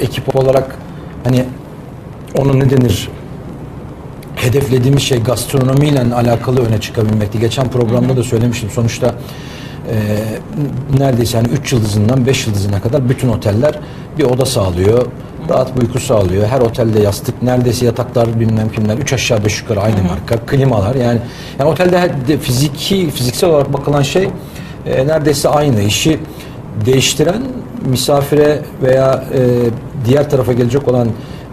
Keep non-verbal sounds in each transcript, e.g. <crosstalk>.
ekip olarak hani onun ne denir hedeflediğimiz şey gastronomiyle alakalı öne çıkabilmekti. Geçen programda da söylemiştim. Sonuçta e, neredeyse yani 3 yıldızından 5 yıldızına kadar bütün oteller bir oda sağlıyor. Rahat bir uyku sağlıyor. Her otelde yastık, neredeyse yataklar bilmem kimler. 3 aşağı 5 yukarı aynı marka. Klimalar yani. Yani otelde fiziki, fiziksel olarak bakılan şey e, neredeyse aynı. İşi değiştiren misafire veya e, diğer tarafa gelecek olan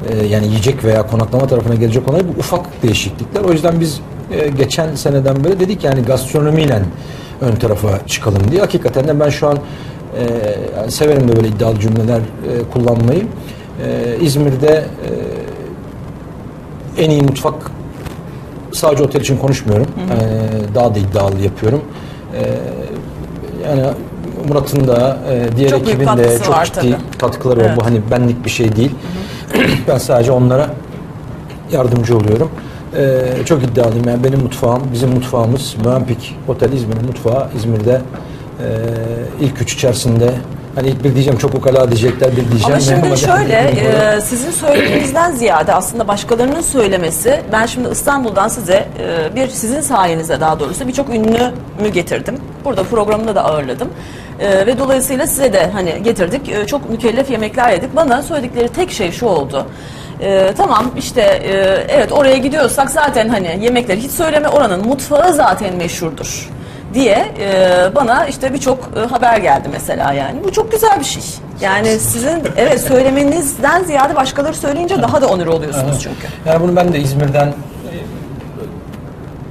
e, yani yiyecek veya konaklama tarafına gelecek olan bu ufak değişiklikler. O yüzden biz e, geçen seneden beri dedik yani gastronomiyle ön tarafa çıkalım diye. Hakikaten de ben şu an e, yani severim de böyle iddialı cümleler e, kullanmayı. E, İzmir'de e, en iyi mutfak sadece otel için konuşmuyorum. E, daha da iddialı yapıyorum. E, yani Murat'ın da e, diğer Çok ekibin de çok var ciddi tabii. katkıları var. Evet. Bu hani benlik bir şey değil. <clears throat> ben sadece onlara yardımcı oluyorum. Ee, çok iddialıyım yani benim mutfağım, bizim mutfağımız Mövenpik Otel İzmir'in mutfağı İzmir'de e, ilk üç içerisinde hani ilk bir diyeceğim çok ukala diyecekler bir diyeceğim. Ama şimdi Ama şöyle, <laughs> e, sizin söylediğinizden ziyade aslında başkalarının söylemesi, ben şimdi İstanbul'dan size e, bir sizin sayenizde daha doğrusu birçok ünlü mü getirdim. Burada programda da ağırladım. E, ve dolayısıyla size de hani getirdik. E, çok mükellef yemekler yedik. Bana söyledikleri tek şey şu oldu. E, tamam işte e, evet oraya gidiyorsak zaten hani yemekleri hiç söyleme oranın mutfağı zaten meşhurdur diye e, bana işte birçok e, haber geldi mesela yani. Bu çok güzel bir şey. Yani sizin evet söylemenizden ziyade başkaları söyleyince daha da onur oluyorsunuz çünkü. Yani bunu ben de İzmir'den e,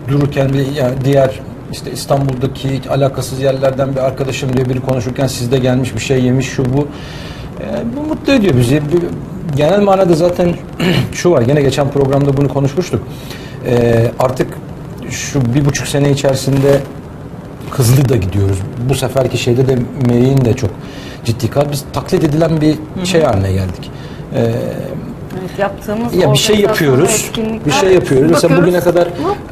dururken bir yani diğer işte İstanbul'daki alakasız yerlerden bir arkadaşım diye biri konuşurken sizde gelmiş bir şey yemiş şu bu. E, bu mutlu ediyor bizi. Genel manada zaten <clears throat> şu var. Gene geçen programda bunu konuşmuştuk. E, artık şu bir buçuk sene içerisinde hızlı da gidiyoruz. Bu seferki şeyde de Meri'nin de çok ciddi kal. Biz taklit edilen bir şey haline geldik. E, Evet, yaptığımız ya bir şey yapıyoruz. Bir şey yapıyoruz. Mesela bugüne kadar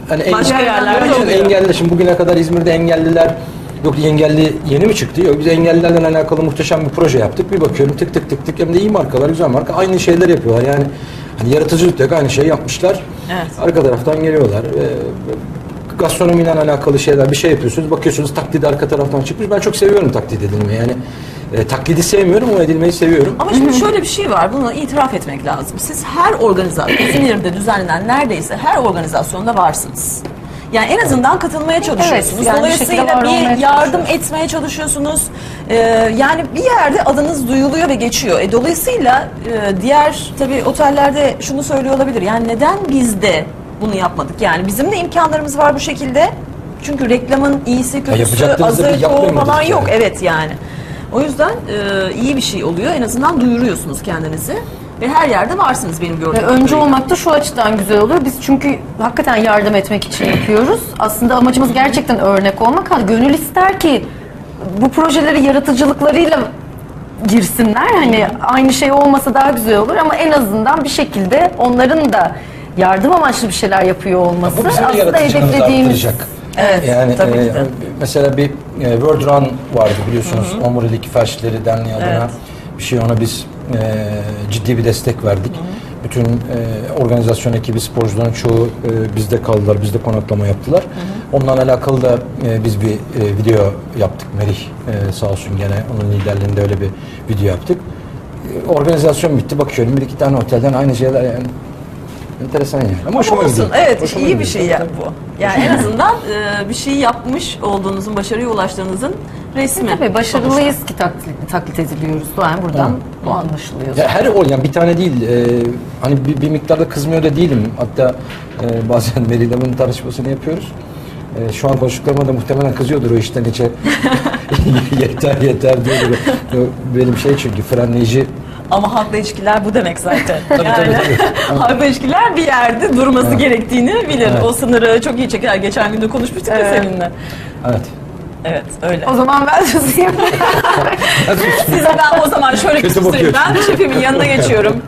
hani Başka yerlerde engelliler şimdi bugüne kadar İzmir'de engelliler yok engelli yeni mi çıktı? Yok biz engellilerle alakalı muhteşem bir proje yaptık. Bir bakıyorum tık tık tık tık hem de iyi markalar, güzel marka. Aynı şeyler yapıyorlar. Yani hani yaratıcılık yok aynı şeyi yapmışlar. Evet. Arka taraftan geliyorlar. Ee, gastronomiyle alakalı şeyler bir şey yapıyorsunuz. Bakıyorsunuz taklit arka taraftan çıkmış. Ben çok seviyorum taklit edilmeyi. Yani e, taklidi sevmiyorum ama edilmeyi seviyorum. Ama şimdi şöyle bir şey var, bunu itiraf etmek lazım. Siz her organizasyon, İzmir'de düzenlenen neredeyse her organizasyonda varsınız. Yani en azından katılmaya çalışıyorsunuz. yani bir şekilde Dolayısıyla olmaya bir yardım etmeye çalışıyorsunuz. Ee, yani bir yerde adınız duyuluyor ve geçiyor. E, dolayısıyla e, diğer tabii otellerde şunu söylüyor olabilir. Yani neden biz de bunu yapmadık? Yani bizim de imkanlarımız var bu şekilde. Çünkü reklamın iyisi, kötüsü, azı, çoğu falan yok. yani. Evet yani. O yüzden e, iyi bir şey oluyor. En azından duyuruyorsunuz kendinizi. Ve her yerde varsınız benim gördüğüm Ve önce olmak da şu açıdan güzel olur. Biz çünkü hakikaten yardım etmek için yapıyoruz. Aslında amacımız gerçekten örnek olmak. Gönül ister ki bu projeleri yaratıcılıklarıyla girsinler. Hani aynı şey olmasa daha güzel olur ama en azından bir şekilde onların da yardım amaçlı bir şeyler yapıyor olması Bu bizim aslında hedeflediğimiz. Evet, yani tabii e, ki de. mesela bir e, World Run vardı biliyorsunuz. Omurilik Felçleri Derneği adına Evet. bir şey ona biz e, ciddi bir destek verdik. Bütün e, organizasyon ekibi sporcuların çoğu e, bizde kaldılar, bizde konaklama yaptılar. Onunla alakalı da e, biz bir e, video yaptık. Merih e, sağ olsun gene onun liderliğinde öyle bir video yaptık. E, organizasyon bitti bakıyorum bir iki tane otelden aynı şeyler yani enteresan yani. Ama hoşuma Olsun. gidiyor. Evet, Hoşuma iyi bir gidiyor. şey ya Tabii, bu. Yani en azından e, bir şey yapmış olduğunuzun, başarıya ulaştığınızın resmi. Tabii başarılıyız ki taklit, taklit ediliyoruz. Yani buradan bu anlaşılıyor. Ya her o yani bir tane değil. e, hani bir, bir miktarda kızmıyor da değilim. Hatta e, bazen <laughs> Meri'yle bunun tartışmasını yapıyoruz. E, şu an konuştuklarıma da muhtemelen kızıyordur o işten içe. <laughs> <laughs> yeter yeter diyordur. Benim şey çünkü frenleyici Ama halkla ilişkiler bu demek zaten. <laughs> Tabii, yani tabii, tabii. <laughs> halkla ilişkiler bir yerde durması gerektiğini bilir. Evet. O sınırı çok iyi çeker. Geçen gün de konuşmuştuk ya Evet. seninle. evet. Evet, öyle. O zaman ben susayım. <laughs> Size ben o zaman şöyle bir susayım. Ben şefimin yanına geçiyorum.